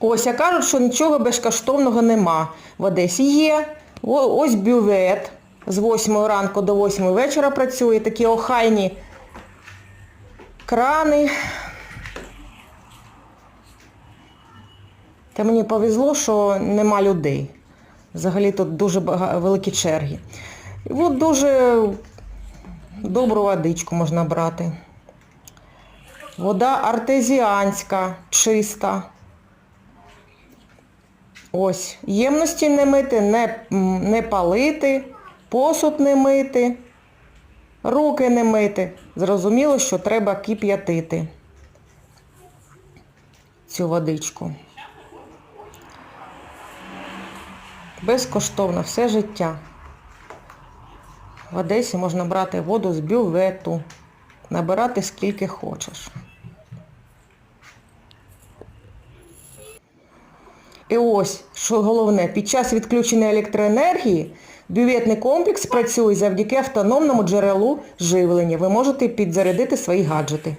Ось, а кажуть, що нічого безкоштовного нема. В Одесі є. Ось бювет. З 8 ранку до 8 вечора працює. Такі охайні крани. Та мені повезло, що нема людей. Взагалі тут дуже великі черги. І от дуже добру водичку можна брати. Вода артезіанська, чиста. Ось. Ємності не мити, не, не палити, посуд не мити, руки не мити. Зрозуміло, що треба кип'ятити цю водичку. Безкоштовно все життя. В Одесі можна брати воду з бювету, набирати скільки хочеш. І ось, що головне, під час відключення електроенергії бюветний комплекс працює завдяки автономному джерелу живлення. Ви можете підзарядити свої гаджети.